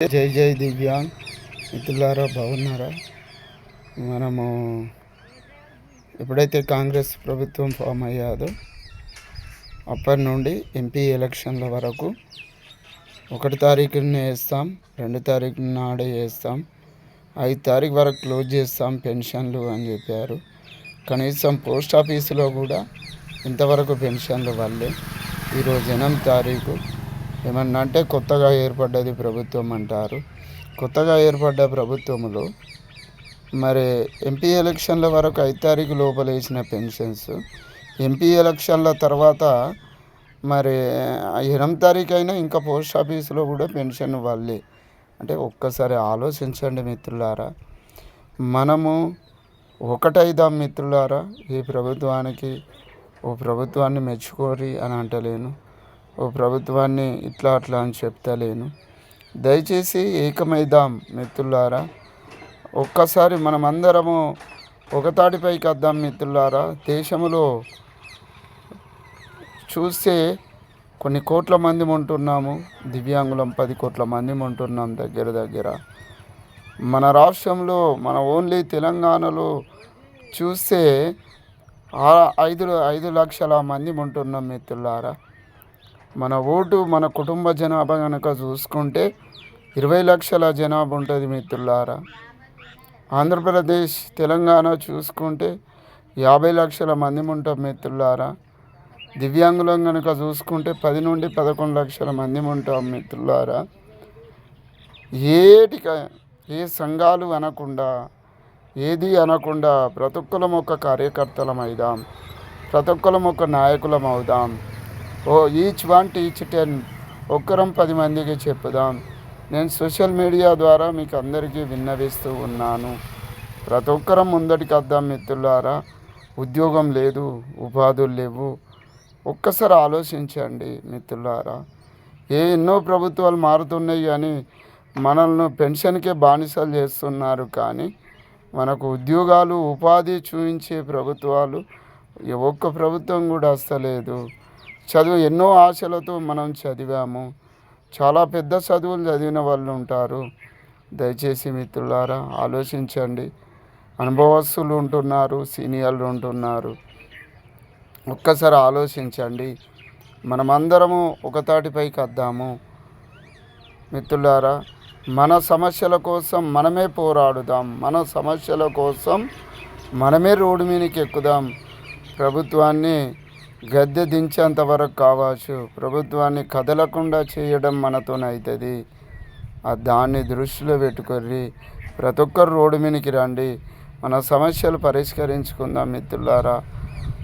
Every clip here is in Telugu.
జై జై దివ్యాంగ్ మిత్రులారా బాగున్నారా? మనము ఎప్పుడైతే కాంగ్రెస్ ప్రభుత్వం ఫామ్ అయ్యాదో అప్పటి నుండి ఎంపీ ఎలక్షన్ల వరకు ఒకటి తారీఖున వేస్తాం రెండు తారీఖు నాడే వేస్తాం ఐదు తారీఖు వరకు క్లోజ్ చేస్తాం పెన్షన్లు అని చెప్పారు. కనీసం పోస్ట్ ఆఫీసులో కూడా ఇంతవరకు పెన్షన్లు వల్లే ఈరోజు ఎనిమిది తారీఖు ఏమన్నా అంటే కొత్తగా ఏర్పడ్డది ప్రభుత్వం అంటారు. కొత్తగా ఏర్పడ్డ ప్రభుత్వంలో మరి ఎంపీ ఎలక్షన్ల వరకు ఐదు తారీఖు లోపల వేసిన పెన్షన్స్ ఎంపీ ఎలక్షన్ల తర్వాత మరి ఎనిమిది తారీఖు అయినా ఇంకా పోస్ట్ ఆఫీసులో కూడా పెన్షన్ వాళ్ళే అంటే ఒక్కసారి ఆలోచించండి మిత్రులారా. మనము ఒకటైదాం మిత్రులారా ఈ ప్రభుత్వానికి ఓ ప్రభుత్వాన్ని మెచ్చుకోరి అని అంటలేను. ప్రభుత్వాన్ని ఇట్లా అట్లా అని చెప్తలేను. దయచేసి ఏకమైదాం మిత్రులారా. ఒక్కసారి మనం అందరము ఒకతాటిపైకి వద్దాం మిత్రులారా. దేశంలో చూస్తే కొన్ని కోట్ల మంది ఉంటున్నాము. దివ్యాంగులం పది కోట్ల మంది ఉంటున్నాం దగ్గర దగ్గర. మన రాష్ట్రంలో మన ఓన్లీ తెలంగాణలో చూస్తే ఆ ఐదు ఐదు లక్షల మంది ఉంటున్నాం మిత్రులారా. మన ఓటు మన కుటుంబ జనాభా కనుక చూసుకుంటే ఇరవై లక్షల జనాభా ఉంటుంది మిత్రులారా. ఆంధ్రప్రదేశ్ తెలంగాణ చూసుకుంటే యాభై లక్షల మంది ఉంటాం మిత్రులారా. దివ్యాంగులం కనుక చూసుకుంటే పది నుండి పదకొండు లక్షల మంది ఉంటాం మిత్రులారా. ఏటిక ఏ సంఘాలు అనకుండా ఏది అనకుండా ప్రతి ఒక్కరం ఒక కార్యకర్తలం అవుదాం ప్రతి ఒక్కరం ఒక నాయకులం అవుదాం. ఓ ఈచ్ వన్ టీచ్ టెన్ ఒక్కరం పది మందికి చెప్పుదాం. నేను సోషల్ మీడియా ద్వారా మీకు అందరికీ విన్నవిస్తూ ఉన్నాను. ప్రతి ఒక్కరం ముందటికి వద్దాం మిత్రులారా. ఉద్యోగం లేదు ఉపాధులు లేవు. ఒక్కసారి ఆలోచించండి మిత్రులారా. ఏ ఎన్నో ప్రభుత్వాలు మారుతున్నాయి కానీ మనల్ని పెన్షన్కే బానిసలు చేస్తున్నారు కానీ మనకు ఉద్యోగాలు ఉపాధి చూపించే ప్రభుత్వాలు ఏ ఒక్క ప్రభుత్వం కూడా వస్తలేదు చదువు ఎన్నో ఆశలతో మనం చదివాము. చాలా పెద్ద చదువులు చదివిన వాళ్ళు ఉంటారు. దయచేసి మిత్రులారా ఆలోచించండి. అనుభవస్తులు ఉంటున్నారు సీనియర్లు ఉంటున్నారు. ఒక్కసారి ఆలోచించండి. మనమందరము ఒకతాటిపైకి వద్దాము మిత్రులారా మన సమస్యల కోసం మనమే పోరాడుదాం. మన సమస్యల కోసం మనమే రోడ్డు మీదకి ఎక్కుదాం. ప్రభుత్వాన్ని గద్దె దించేంత వరకు కావచ్చు. ప్రభుత్వాన్ని కదలకుండా చేయడం మనతోనవుతుంది దాన్ని దృష్టిలో పెట్టుకొని ప్రతి ఒక్కరు రోడ్డు మీదకి రండి. మన సమస్యలు పరిష్కరించుకుందాం మిత్రులారా.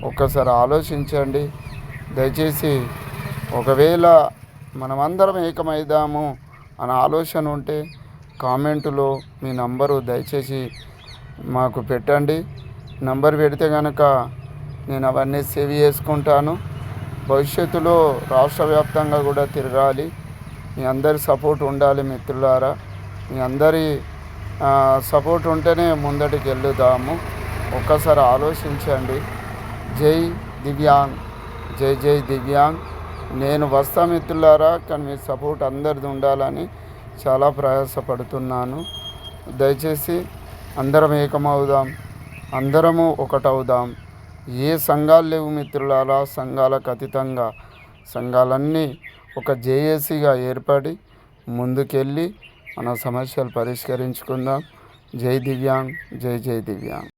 ఒక్కసారి ఆలోచించండి. దయచేసి ఒకవేళ మనమందరం ఏకమైదాము అనే ఆలోచన ఉంటే కామెంటులో మీ నంబరు దయచేసి మాకు పెట్టండి. నంబర్ పెడితే కనుక నేను అవన్నీ సేవ్ చేసుకుంటాను. భవిష్యత్తులో రాష్ట్ర వ్యాప్తంగా కూడా తిరగాలి. మీ అందరి సపోర్ట్ ఉండాలి మిత్రులారా. మీ అందరి సపోర్ట్ ఉంటేనే ముందటికి వెళ్దాము. ఒక్కసారి ఆలోచించండి. జై దివ్యాంగ్. జై జై దివ్యాంగ్. నేను వస్తా మిత్రులారా కానీ మీ సపోర్ట్ అందరిది ఉండాలని చాలా ప్రయాసపడుతున్నాను. దయచేసి అందరం ఏకమవుదాం. అందరము ఒకటవుదాం. ఏ సంఘాలు లేవు మిత్రులారా? సంఘాలకు అతీతంగా. సంఘాలన్నీ ఒక జేఏసీగా ఏర్పడి ముందుకెళ్ళి మన సమస్యలు పరిష్కరించుకుందాం. జై దివ్యాంగ్. జై జై దివ్యాంగ్.